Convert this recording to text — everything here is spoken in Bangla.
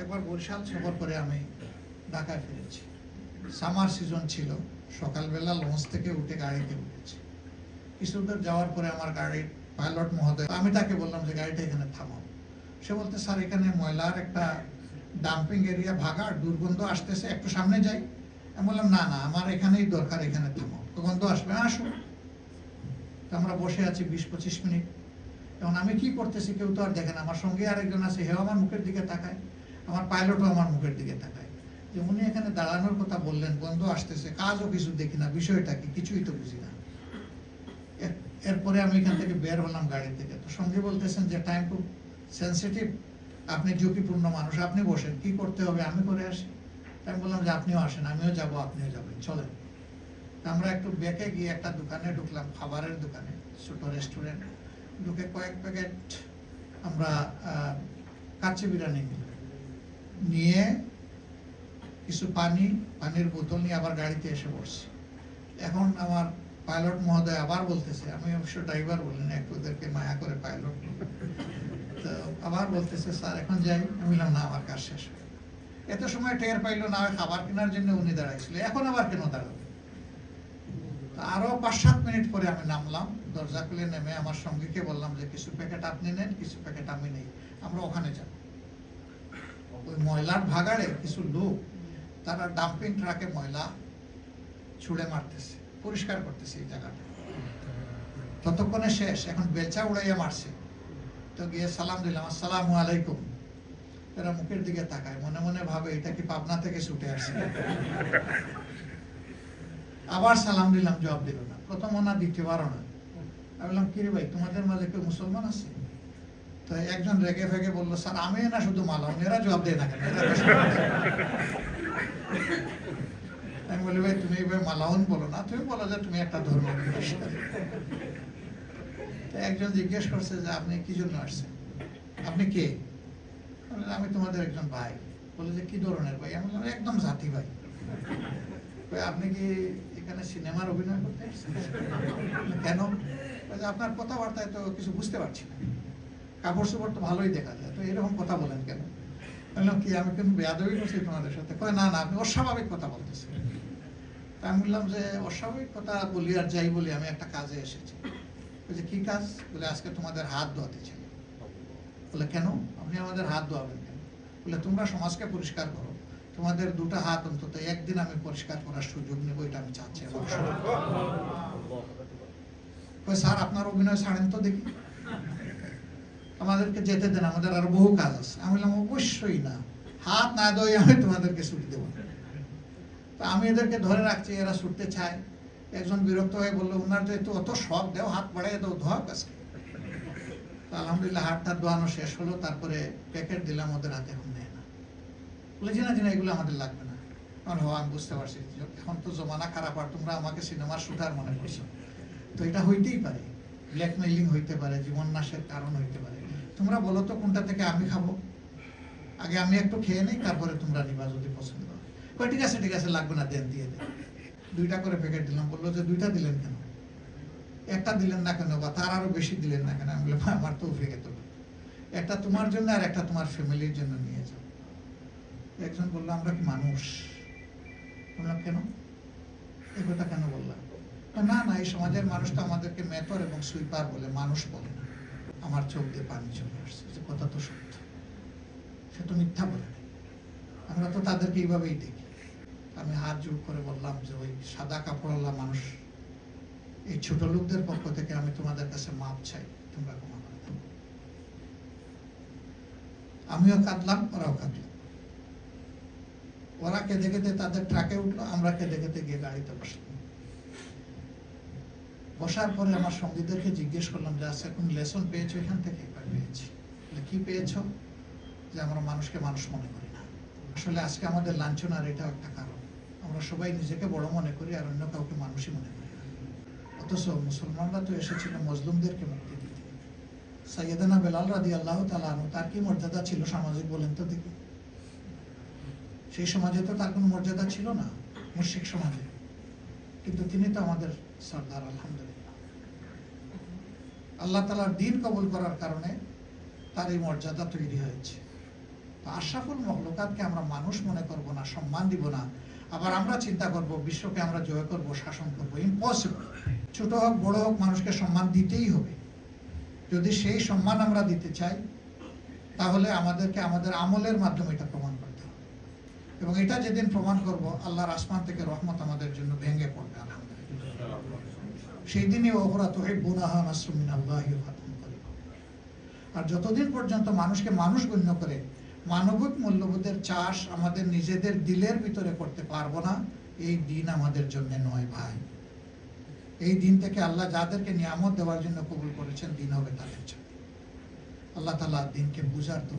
একবার বরিশাল সফর করে আমি ঢাকায় ফিরেছি। সামার সিজন ছিল, সকালবেলা লঞ্চ থেকে উঠে গাড়িতে উঠেছি। কিছু দূর যাওয়ার পরে আমার গাড়ির পাইলট মহোদয়, আমি তাকে বললাম যে গাড়িটা এখানে থামাও। সে বলতে, স্যার, এখানে ময়লার একটা ডাম্পিং এরিয়া ভাগা, দুর্গন্ধ আসতেছে, একটু সামনে যাই। আমি বললাম, না না, আমার এখানেই দরকার, এখানে থামাও। গন্ধ আসবে আসুন তো আমরা বসে আছি বিশ পঁচিশ মিনিট। এখন আমি কি করতেছি কেউ তো আর দেখে না। আমার সঙ্গে আরেকজন আছে হেও আমার মুখের দিকে তাকায়। আমার পাইলটও আমার মুখের দিকে তাকায়। যে উনি এখানে দাঁড়ানোর কথা বললেন, বন্ধ আসতেছে, কাজও কিছু দেখি না, বিষয়টা কি? কিছুই তো বুঝি না। এর- এরপরে আমি এখান থেকে বের হলাম গাড়ি থেকে তো সঙ্গে বলতেছেন যে টাইম খুব সেন্সিটিভ আপনি ঝুঁকিপূর্ণ মানুষ, আপনি বসেন, কি করতে হবে? আমি করে আসি। আমি বললাম যে, আপনিও আসেন, আমিও যাব, আপনিও যাবেন, চলেন। আমরা একটু বেঁকে গিয়ে একটা দোকানে ঢুকলাম, খাবারের দোকানে, ছোট রেস্টুরেন্ট ঢুকে কয়েক প্যাকেট আমরা কাচ্চি বিরিয়ানি নিলাম। নিয়ে কিছু পানি, পানির বোতল নিয়ে আবার গাড়িতে এসে বসছি এখন আমার পাইলট মহোদয় আবার বলতেছে, আমি অবশ্য ড্রাইভার বলি না, একটু ওদেরকে মায়া করে পাইলট। তো আবার বলতেছে, স্যার, এখন যাই। আমি বললাম, না, আমার কাজ শেষ হয়ে এত সময় টের পাইলো না খাবার কেনার জন্য উনি দাঁড়াইছিল। এখন আবার কেন দাঁড়াবে তো আরও পাঁচ সাত মিনিট পরে আমি নামলাম, দরজা খুলে নেমে আমার সঙ্গীকে বললাম যে, কিছু প্যাকেট আপনি নেন, কিছু প্যাকেট আমি নেই, আমরা ওখানে যাব। ওই ভাগাড়ে কিছু লোক তারা ডাম্পিং ট্রাকে ময়লা ছুঁড়ে মারতেছে, পরিষ্কার করতেছে এই জায়গাটা। ততক্ষণে শেষ, এখন বেচা উড়াইয়া মারছে। তো গিয়ে সালাম দিলাম, আসসালামু আলাইকুম। এরা মুখের দিকে তাকায়, মনে মনে ভাবে, এটা কি পাবনা থেকে ছুটে আসছে? আবার সালাম দিলাম, জবাব দিল না। প্রথম না, দ্বিতীয়বারও না। আমি বললাম, কিরে ভাই, তোমাদের মাঝে কেউ মুসলমান আছে? তো একজন রেগে ফেগে বলল, স্যার, আমি না শুধু মালাম, এরা জবাব দেয় না কেন? এরা তো সবাই দেয়।" আমি বলি, ভাই, তুমি এবার মালাউন বলো না, তুমি বলো যে তুমি একটা ধর্ম একজন জিজ্ঞেস করছে যে, আপনি কি জন্য আসছেন? আপনি কে? আমি তোমাদের একজন ভাই। বলে যে, কি ধরনের ভাই? আমি বললাম একদম জাতি ভাই। আপনি কি এখানে সিনেমার অভিনয় করতে কেন? আপনার কথাবার্তায় তো কিছু বুঝতে পারছি না। কাপড় চোপড় তো ভালোই দেখা যায়। তো এরকম কথা বলেন কেন? বললাম, কি, আমি কিন্তু বেয়াদবি করছি তোমাদের সাথে? কয়, না না আপনি অস্বাভাবিক কথা বলতেছেন তা আমি বললাম যে, অস্বাভাবিক কথা বলি আর যাই বলি, আমি একটা কাজে এসেছি। বলছে, কি কাজ? বলে, আজকে তোমাদের হাত ধোয়াতে চাই। বলে, কেন? আপনি আমাদের হাত ধোয়াবেন কেন? বলে, তোমরা সমাজকে পরিষ্কার করো। তোমাদের দুটো হাত অন্তত একদিন আমি পরিষ্কার করার সুযোগ নেব, এটা আমি চাচ্ছি স্যার, আপনার অভিনয় ছাড়েন তো দেখি। আমাদেরকে যেতে দেন, আমাদের আর বহু কাজ আছে। আমি বললাম, অবশ্যই না। হাত না দই আমি তোমাদেরকে ছুটি দেবো তো আমি এদেরকে ধরে রাখছি, এরা ছুটতে চায়। একজন বিরক্ত হয়ে বলল ওনার যেহেতু অত শখ, দেও হাত বাড়াই দাও, ধোয়া আজকে তো আলহামদুলিল্লাহ হাতটা ধোয়ানো শেষ হলো, তারপরে প্যাকেট দিলাম, ওদের হাতে এখন নেয় না। বলেছি না যে এগুলো আমাদের লাগবে না। কারণ হো, আমি বুঝতে পারছি, এখন তো জমানা খারাপ, আর তোমরা আমাকে সিনেমার শুটার মনে করছ। তো এটা হইতেই পারে। ব্ল্যাকমেইলিং হইতে পারে জীবন নাশের কারণ হইতে পারে। তোমরা বলো তো কোনটা থেকে আমি খাব? আগে আমি একটু খেয়ে নিই, তারপরে তোমরা নিবা যদি পছন্দ হয়। ঠিক আছে ঠিক আছে, লাগবে না, দেন, দিয়ে দেন দুইটা করে প্যাকেট দিলাম, বলল যে দুইটা দিলেন কেন? একটা দিলেন না কেন বা তার আরও বেশি দিলেন না কেন? আমি বললাম, আমার তো উঠে গেত একটা তোমার জন্য আর একটা তোমার ফ্যামিলির জন্য নিয়ে যাও। একজন বলল, আমরা কি মানুষ? বললাম, কেন? এই কথা কেন বললাম, না না, এই সমাজের মানুষ তো আমাদেরকে মেতর এবং সুইপার বলে, মানুষ বলে না। আমার চোখ দিয়ে পানি চলে আসছে। যে কথা তো সত্য। সে তো মিথ্যা বলে নাই। আমরা তো তাদেরকে এইভাবেই দেখি। আমি হাত জোর করে বললাম যে, ওই সাদা কাপড়ওয়ালা মানুষ, এই ছোট লোকদের পক্ষ থেকে আমি তোমাদের কাছে মাপ চাই। তোমরা দাও। আমিও কাঁদলাম, ওরাও কাঁদলাম ওরা কেঁদে কেঁদে তাদের ট্রাকে উঠল, আমরা কেঁদে কেঁদে গিয়ে গাড়িতে বসলাম। বসার পরে আমার সঙ্গীদেরকে জিজ্ঞেস করলাম যে আচ্ছা কোন লেসন পেয়েছ এখান থেকে? পেয়েছি। কি পেয়েছ? যে আমরা মানুষকে মানুষ মনে করি না। আসলে আজকে আমাদের লাঞ্ছনার এটাও একটা কারণ। আমরা সবাই নিজেকে বড় মনে করি আর অন্য কাউকে মানুষই মনে করি না। অথচ মুসলমানরা তো এসেছিল মজলুমদেরকে মুক্তি দিতে। সৈয়দানা বেলাল রাদি আল্লাহ তালানু তার কি মর্যাদা ছিল সামাজিক বলেন তো দেখি। সেই সমাজে তো তার কোনো মর্যাদা ছিল না মুর্শিক সমাজে। কিন্তু তিনি তো আমাদের সর্দার, আলহামদুলিল্লাহ। আল্লাহ তালার দিন কবুল করার কারণে তার এই মর্যাদা তৈরি হয়েছে। তো আশরাফুল মখলুকাতকে আমরা মানুষ মনে করব না, সম্মান দিব না। আবার আমরা চিন্তা করব, বিশ্বকে আমরা জয় করব, শাসন করব ইম্পসিবল ছোট হোক, বড় হোক, মানুষকে সম্মান দিতেই হবে। যদি সেই সম্মান আমরা দিতে চাই, তাহলে আমাদেরকে আমাদের আমলের মাধ্যমে এটা প্রমাণ এবং এটা যেদিন প্রমাণ করব, আল্লাহর আসমান থেকে রহমত আমাদের জন্য ভেঙে পড়বে, আলহামদুলিল্লাহ। সেই দিনই ওহরা তোহে বুনাহা নাসরুমিন আল্লাহ আর যতদিন পর্যন্ত মানুষকে মানুষ গণ্য করে, মানবিক মূল্যবোধের চাষ আমাদের নিজেদের দিলের ভিতরে করতে পারব না, এই দিন আমাদের জন্য নয় ভাই। এই দিন থেকে আল্লাহ যাদেরকে নিয়ামত দেওয়ার জন্য কবুল করেছেন, দিন হবে তাদের জন্য। আল্লাহ তালা দিনকে বুঝার তো